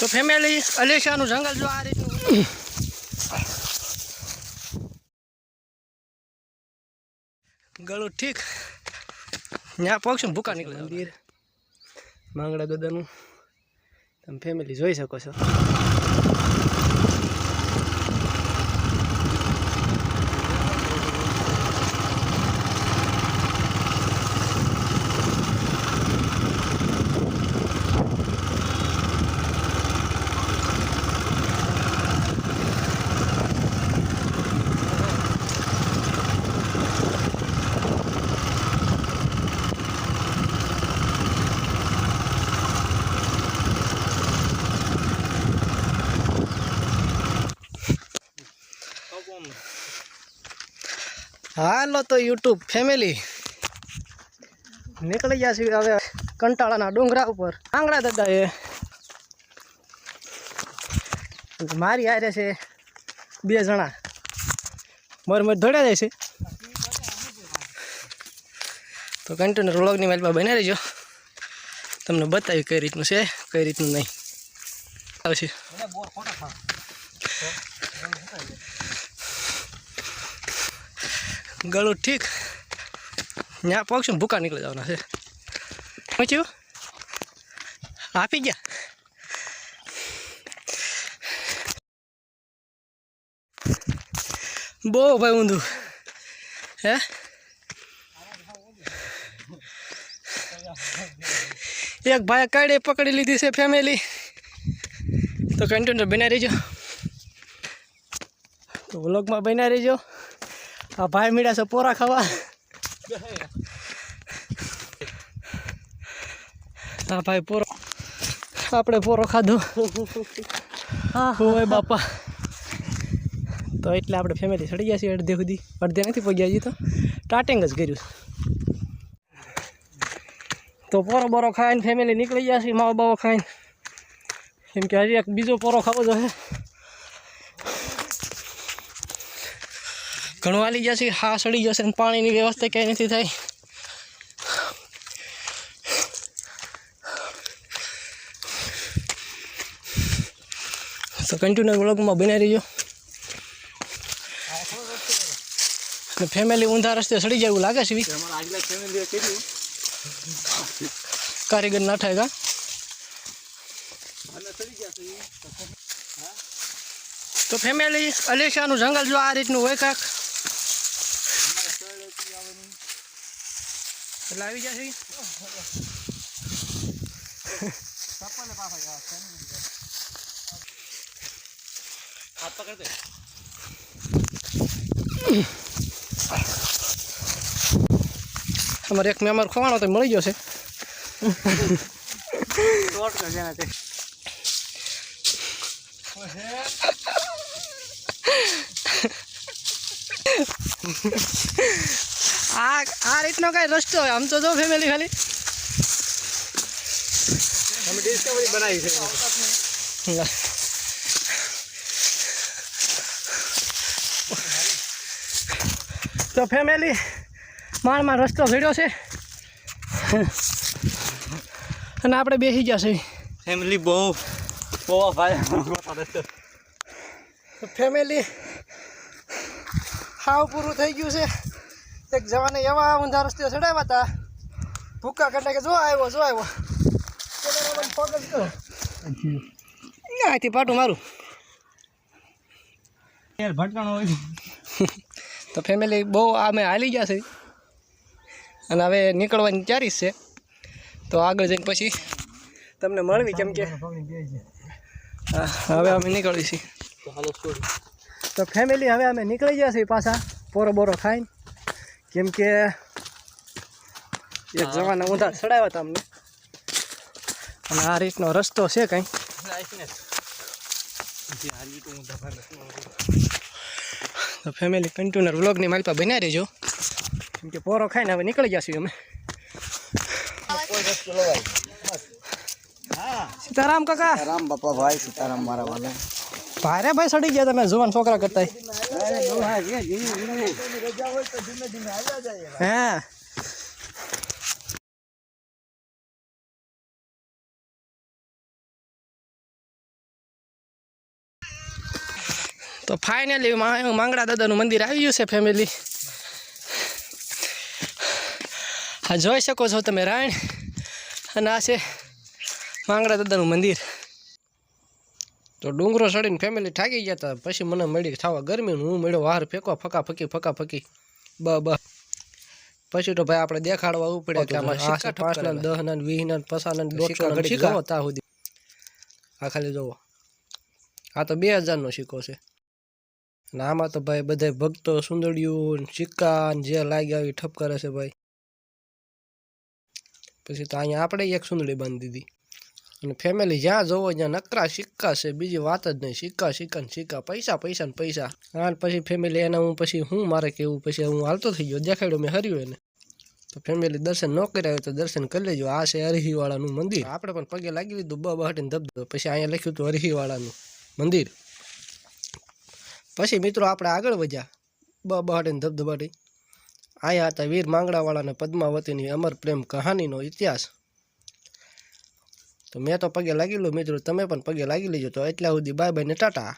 તો ફેમિલી અલેશાનું જંગલ જો આ રીતનું. ગળું ઠીક. ત્યાં પહોંચશું ભૂકા નીકળે મંદિર. માંગડા દાદાનું. તમે ફેમિલી જોઈ શકો છો. હાલો તો યુટ્યુબ ફેમિલી. નીકળી ગયા છીએ હવે કંટાળાના ડુંગરા ઉપર. આંગળા દાદા એ મારી આરે છે બે જણા. મરમર મર દોડ્યા જાય છે. તો કન્ટિન્યુ વ્લોગની મારી પાસે બને રહેજો. તમને બતાવ્યું કઈ રીતનું છે, કઈ રીતનું નહીં. આવશે. ગળું ઠીક. ત્યાં પગશું ભૂકા નીકળી જવાના છે. પહોંચ્યું આપી ગયા? બહુ ભાઈ ઊંધું. હે? એક ભાઈ કાઢે પકડી લીધી છે ફેમિલી તો કન્ટેનર બના રહીજો તો વ્લોગમાં બના રહીજો આ ભાઈ મીડા છે પોરા ખાવા. હા ભાઈ પોરો આપણે પોરો ખાધો. હોય બાપા. તો એટલે આપણે ફેમિલી ચડી ગયા છીએ અડધે સુધી. અડધે નથી પગ્યા હજી તો. સ્ટાર્ટિંગ જ કર્યું તો પોરો બોરો ખાઈને ફેમિલી નીકળી ગયા છીએ માવો બાવો ખાઈને. કેમ કે હજી એક બીજો પોરો ખાવો જોઈએ ઘણું હાલી છે હા સડી જશે ને પાણીની વ્યવસ્થા ક્યાંય નથી થઈ. તો કન્ટિન્યુ બ્લોગમાં બનાવી રહીજો. અને ફેમિલી ઊંધા રસ્તે સડી જાય એવું લાગે છે. કારીગર ના થાય કા? તો ફેમિલી અલેશાનું જંગલ જો આ રીતનું હોય કાંક. એટલે આવી ગયા છે. અમારે એક મેમર ખોવાનો તો મળી ગયો છે. આ આ રીતનો કઈ રસ્તો હોય. આમ તો જો ફેમિલી ખાલી. તો ફેમિલી માળમાં રસ્તો ઘડ્યો છે. અને આપણે બેસી ગયા છે ફેમિલી બહુ બહુ ભાઈ ફેમિલી હાવ પૂરું થઈ ગયું છે. એક જવાને એવા ઊંધા રસ્તે ચડાવ્યા હતા. ભૂકા કરતા કે જો આવ્યો જો આવ્યો. કરો. અહીંથી પાટું મારું. યાર ભટકાણો હોય તો ફેમિલી બહુ અમે હાલી ગયા છે. અને હવે નીકળવાની તૈયારી જ છે. તો આગળ જઈને પછી તમને મળવી કેમ કે? હા, હવે અમે નીકળવી છીએ તો ફેમિલી હવે અમે નીકળી ગયા છીએ પાછા. પોરો બોરો ખાઈને. કેમ કે એક જવાના ઊંધા ચડાવ્યા હતા અમને. અને આ રીતનો રસ્તો છે કંઈ. તો ફેમિલી કન્ટિન્યુઅર વ્લોગની મારી પાસે બનાવી રહેજો. કેમ કે પોરો ખાઈને હવે નીકળી ગયા છીએ અમે. સીતારામ કાકા. રામ બાપા ભાઈ સીતારામ મારા વાલા. ભારે ભાઈ સડી ગયા તમે જુવાન છોકરા કરતા તો ફાઇનલી માંગડા દાદાનું મંદિર આવી ગયું છે ફેમિલી આ જોઈ શકો છો તમે, રાણ. અને આ છે માંગડા દાદાનું મંદિર. તો ડુંગરો ચડીને ફેમિલી થાકી ગયા હતા પછી મને મળી થવા ગરમી હું મળ્યો બહાર ફેંકવા ફકા ફકી ફકા ફકી. બ બ. પછી તો ભાઈ આપણે દેખાડવા ઉપડે કે આમાં સિક્કા પાંચના દહના વીસના પસાના દોઢસો સિક્કા ત્યાં સુધી. આ ખાલી જોવો આ તો બે હજારનો સિક્કો છે. અને આમાં તો ભાઈ બધા ભક્તો સુંદડિયું ને સિક્કા જે લાગ્યા એ ઠપ કરે છે ભાઈ. પછી તો અહીંયા આપણે એક સુંદડી બાંધી દીધી. અને ફેમિલી જ્યાં જોવો ત્યાં નકરા સિક્કા છે, બીજી વાત જ નહીં. સિક્કા સિક્કા ને સિક્કા. પૈસા પૈસા ને પૈસા. હા પછી ફેમિલી એના હું પછી હું મારે કેવું? પછી હું હાલતો થઈ ગયો. દેખાડ્યો મેં હર્યું એને. તો ફેમિલી દર્શન ન કર્યા તો દર્શન કરી લેજો. આ છે અરહીવાળાનું મંદિર. આપણે પણ પગે લાગી લીધું, બ બહાટીને ધબધબ પછી અહીંયા લખ્યું હતું અરહીવાળાનું મંદિર. પછી મિત્રો આપણે આગળ વધ્યા. બ બહાટીને ધબધબાટી અહીંયા હતા વીર માંગડાવાળા અને પદ્માવતીની અમર પ્રેમ કહાનીનો ઇતિહાસ. તો મેં તો પગે લાગી લો મિત્રો, તમે પણ પગે લાગી લેજો. તો એટલા સુધી બાય બાય ને ટાટા.